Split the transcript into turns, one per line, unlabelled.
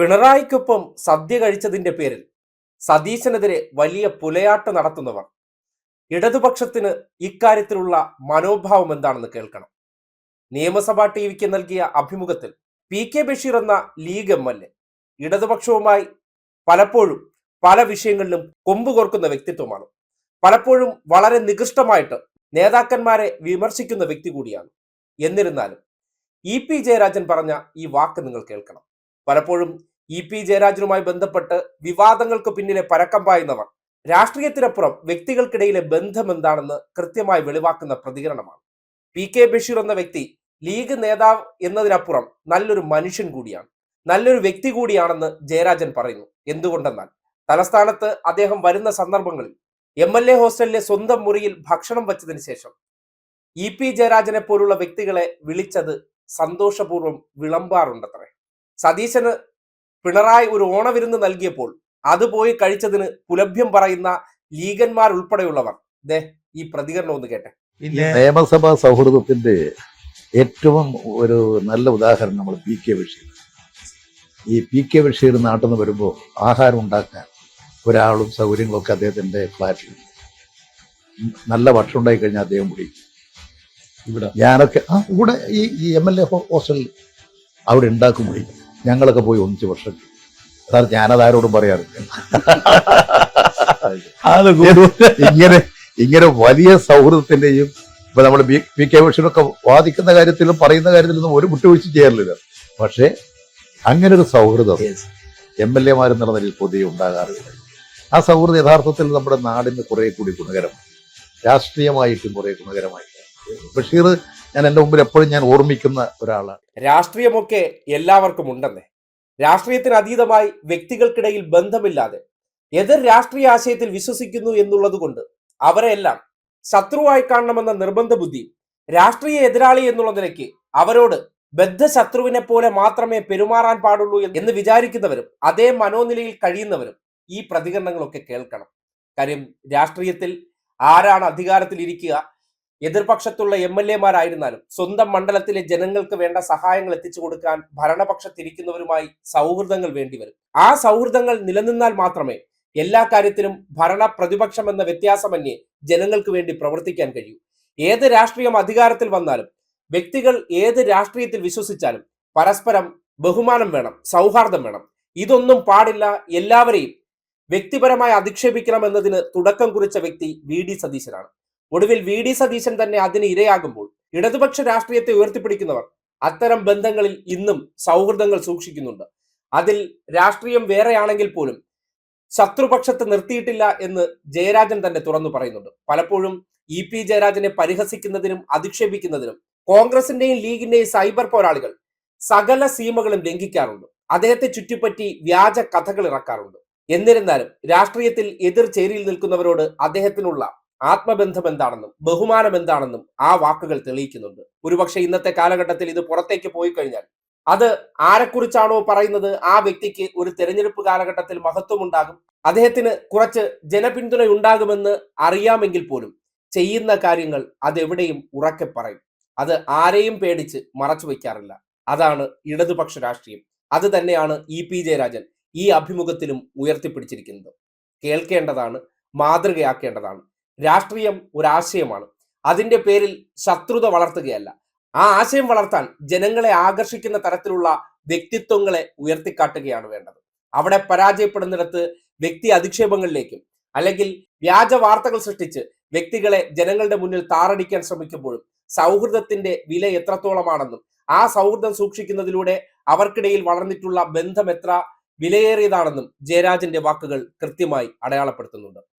പിണറായിക്കൊപ്പം സദ്യ കഴിച്ചതിന്റെ പേരിൽ സതീശനെതിരെ വലിയ പുലയാട്ട് നടത്തുന്നവർ. ഇടതുപക്ഷത്തിന് ഇക്കാര്യത്തിലുള്ള മനോഭാവം എന്താണെന്ന് കേൾക്കണം. നിയമസഭാ ടി വിക്ക് നൽകിയ അഭിമുഖത്തിൽ പി കെ ബഷീർ എന്ന ലീഗ് എം എൽ എ ഇടതുപക്ഷവുമായി പലപ്പോഴും പല വിഷയങ്ങളിലും കൊമ്പുകോർക്കുന്ന വ്യക്തിത്വമാണ്. പലപ്പോഴും വളരെ നികൃഷ്ടമായിട്ട് നേതാക്കന്മാരെ വിമർശിക്കുന്ന വ്യക്തി കൂടിയാണ്. എന്നിരുന്നാലും ഇ പി ജയരാജൻ പറഞ്ഞ ഈ വാക്ക് നിങ്ങൾ കേൾക്കണം. പലപ്പോഴും ഇ പി ജയരാജനുമായി ബന്ധപ്പെട്ട് വിവാദങ്ങൾക്ക് പിന്നിലെ പരക്കം പായുന്നവർ രാഷ്ട്രീയത്തിനപ്പുറം വ്യക്തികൾക്കിടയിലെ ബന്ധം എന്താണെന്ന് കൃത്യമായി വെളിവാക്കുന്ന പ്രതികരണമാണ്. പി കെ ബഷീർ എന്ന വ്യക്തി ലീഗ് നേതാവ് എന്നതിനപ്പുറം നല്ലൊരു മനുഷ്യൻ കൂടിയാണ്. നല്ലൊരു വ്യക്തി കൂടിയാണെന്ന് ജയരാജൻ പറയുന്നു. എന്തുകൊണ്ടെന്നാൽ തലസ്ഥാനത്ത് അദ്ദേഹം വരുന്ന സന്ദർഭങ്ങളിൽ എം എൽ എ ഹോസ്റ്റലിലെ സ്വന്തം മുറിയിൽ ഭക്ഷണം വച്ചതിന് ശേഷം ഇ പി ജയരാജനെ പോലുള്ള വ്യക്തികളെ വിളിച്ചത് സന്തോഷപൂർവം വിളമ്പാറുണ്ടത്രേ. സതീശന് പിണറായി ഒരു ഓണവിരുന്ന് നൽകിയപ്പോൾ അത് പോയി കഴിച്ചതിന് പുലഭ്യം പറയുന്ന ലീഗന്മാർ ഉൾപ്പെടെയുള്ളവർ ദേ ഈ പ്രതികരണം ഒന്ന് കേട്ടെ.
നിയമസഭാ സൗഹൃദത്തിന്റെ ഏറ്റവും ഒരു നല്ല ഉദാഹരണം നമ്മൾ പി കെ ബഷീർ. ഈ പി കെ ബഷീർ നാട്ടിൽ നിന്ന് വരുമ്പോൾ ആഹാരം ഉണ്ടാക്കാൻ ഒരാളും സൗകര്യങ്ങളൊക്കെ അദ്ദേഹത്തിന്റെ ഫ്ലാറ്റിൽ നല്ല ഭക്ഷണം ഉണ്ടായി കഴിഞ്ഞാൽ അദ്ദേഹം കുടിക്കും.
ഇവിടെ.
ഞാനൊക്കെ ആ ഇവിടെ ഈ ഈ എം എൽ എ ഹോസ്റ്റലിൽ അവിടെ ഉണ്ടാക്കും വിളിക്കും ഞങ്ങളൊക്കെ പോയി ഒന്നിച്ച് വർഷം സാർ ഞാനത് ആരോടും പറയാറില്ല ഇങ്ങനെ ഇങ്ങനെ വലിയ സൗഹൃദത്തിന്റെയും ഇപ്പൊ നമ്മൾ പി കെ ബഷീറൊക്കെ വാദിക്കുന്ന കാര്യത്തിലും പറയുന്ന കാര്യത്തിലൊന്നും ഒരു വിട്ടുവീഴ്ച ചെയ്യാറില്ല. പക്ഷേ അങ്ങനെ ഒരു സൗഹൃദം എം എൽ എമാരെന്നുള്ള നിലയിൽ പൊതുവെ ഉണ്ടാകാറില്ല. ആ സൗഹൃദം യഥാർത്ഥത്തിൽ നമ്മുടെ നാടിന് കുറെ കൂടി ഗുണകരമാണ്. രാഷ്ട്രീയമായിട്ടും കുറെ ഗുണകരമായിട്ടാണ് ബഷീർ ഞാൻ എന്റെ മുമ്പിൽ എപ്പോഴും ഞാൻ ഓർമ്മിക്കുന്ന ഒരാളാണ്.
രാഷ്ട്രീയമൊക്കെ എല്ലാവർക്കും ഉണ്ടെന്നേ. രാഷ്ട്രീയത്തിന് അതീതമായി വ്യക്തികൾക്കിടയിൽ ബന്ധമില്ലാതെ എതിർ രാഷ്ട്രീയ ആശയത്തിൽ വിശ്വസിക്കുന്നു എന്നുള്ളത് കൊണ്ട് അവരെല്ലാം ശത്രുവായി കാണണമെന്ന നിർബന്ധ ബുദ്ധി രാഷ്ട്രീയ എതിരാളി എന്നുള്ള നിലയ്ക്ക് അവരോട് ബദ്ധശത്രുവിനെ പോലെ മാത്രമേ പെരുമാറാൻ പാടുള്ളൂ എന്ന് വിചാരിക്കുന്നവരും അതേ മനോനിലയിൽ കഴിയുന്നവരും ഈ പ്രതികരണങ്ങളൊക്കെ കേൾക്കണം. കാര്യം രാഷ്ട്രീയത്തിൽ ആരാണ് അധികാരത്തിൽ ഇരിക്കുക എതിർപക്ഷത്തുള്ള എം എൽ എമാരായിരുന്നാലും സ്വന്തം മണ്ഡലത്തിലെ ജനങ്ങൾക്ക് വേണ്ട സഹായങ്ങൾ എത്തിച്ചു കൊടുക്കാൻ ഭരണപക്ഷത്തിരിക്കുന്നവരുമായി സൗഹൃദങ്ങൾ വേണ്ടിവരും ആ സൗഹൃദങ്ങൾ നിലനിന്നാൽ മാത്രമേ എല്ലാ കാര്യത്തിലും ഭരണ പ്രതിപക്ഷം എന്ന വ്യത്യാസമന്യേ ജനങ്ങൾക്ക് വേണ്ടി പ്രവർത്തിക്കാൻ കഴിയൂ. ഏത് രാഷ്ട്രീയം അധികാരത്തിൽ വന്നാലും വ്യക്തികൾ ഏത് രാഷ്ട്രീയത്തിൽ വിശ്വസിച്ചാലും പരസ്പരം ബഹുമാനം വേണം സൗഹാർദ്ദം വേണം. ഇതൊന്നും പാടില്ല. എല്ലാവരെയും വ്യക്തിപരമായി അധിക്ഷേപിക്കണം എന്നതിന് തുടക്കം കുറിച്ച വ്യക്തി വി. ഡി. സതീശനാണ്. ഒടുവിൽ വി ഡി സതീശൻ തന്നെ അതിന് ഇരയാകുമ്പോൾ ഇടതുപക്ഷ രാഷ്ട്രീയത്തെ ഉയർത്തിപ്പിടിക്കുന്നവർ അത്തരം ബന്ധങ്ങളിൽ ഇന്നും സൗഹൃദങ്ങൾ സൂക്ഷിക്കുന്നുണ്ട്. അതിൽ രാഷ്ട്രീയം വേറെയാണെങ്കിൽ പോലും ശത്രുപക്ഷത്ത് നിർത്തിയിട്ടില്ല എന്ന് ജയരാജൻ തന്നെ തുറന്നു പറയുന്നുണ്ട്. പലപ്പോഴും ഇ പി ജയരാജനെ പരിഹസിക്കുന്നതിനും അധിക്ഷേപിക്കുന്നതിനും കോൺഗ്രസിന്റെയും ലീഗിന്റെയും സൈബർ പോരാളികൾ സകല സീമകളും ലംഘിക്കാറുണ്ട്. അദ്ദേഹത്തെ ചുറ്റിപ്പറ്റി വ്യാജ കഥകൾ ഇറക്കാറുണ്ട്. എന്നിരുന്നാലും രാഷ്ട്രീയത്തിൽ എതിർ ചേരിയിൽ നിൽക്കുന്നവരോട് അദ്ദേഹത്തിനുള്ള ആത്മബന്ധം എന്താണെന്നും ബഹുമാനം എന്താണെന്നും ആ വാക്കുകൾ തെളിയിക്കുന്നുണ്ട്. ഒരുപക്ഷെ ഇന്നത്തെ കാലഘട്ടത്തിൽ ഇത് പുറത്തേക്ക് പോയി കഴിഞ്ഞാൽ അത് ആരെക്കുറിച്ചാണോ പറയുന്നത്? ആ വ്യക്തിക്ക് ഒരു തെരഞ്ഞെടുപ്പ് കാലഘട്ടത്തിൽ മഹത്വമുണ്ടാകും. അദ്ദേഹത്തിന് കുറച്ച് ജനപിന്തുണ ഉണ്ടാകുമെന്ന് അറിയാമെങ്കിൽ പോലും ചെയ്യുന്ന കാര്യങ്ങൾ അതെവിടെയും ഉറക്കെ പറയും. അത് ആരെയും പേടിച്ച് മറച്ചു വയ്ക്കാറില്ല. അതാണ് ഇടതുപക്ഷ രാഷ്ട്രീയം. അത് തന്നെയാണ് ഇ പി ജയരാജൻ ഈ അഭിമുഖത്തിലും ഉയർത്തിപ്പിടിച്ചിരിക്കുന്നത്. കേൾക്കേണ്ടതാണ് മാതൃകയാക്കേണ്ടതാണ്. രാഷ്ട്രീയം ഒരാശയമാണ്. അതിന്റെ പേരിൽ ശത്രുത വളർത്തുകയല്ല. ആ ആശയം വളർത്താൻ ജനങ്ങളെ ആകർഷിക്കുന്ന തരത്തിലുള്ള വ്യക്തിത്വങ്ങളെ ഉയർത്തിക്കാട്ടുകയാണ് വേണ്ടത്. അവിടെ പരാജയപ്പെടുന്നിടത്ത് വ്യക്തി അധിക്ഷേപങ്ങളിലേക്കും അല്ലെങ്കിൽ വ്യാജ വാർത്തകൾ സൃഷ്ടിച്ച് വ്യക്തികളെ ജനങ്ങളുടെ മുന്നിൽ താറടിക്കാൻ ശ്രമിക്കുമ്പോഴും സൗഹൃദത്തിന്റെ വില എത്രത്തോളമാണെന്നും ആ സൗഹൃദം സൂക്ഷിക്കുന്നതിലൂടെ അവർക്കിടയിൽ വളർന്നിട്ടുള്ള ബന്ധം എത്ര വിലയേറിയതാണെന്നും ജയരാജന്റെ വാക്കുകൾ കൃത്യമായി അടയാളപ്പെടുത്തുന്നുണ്ട്.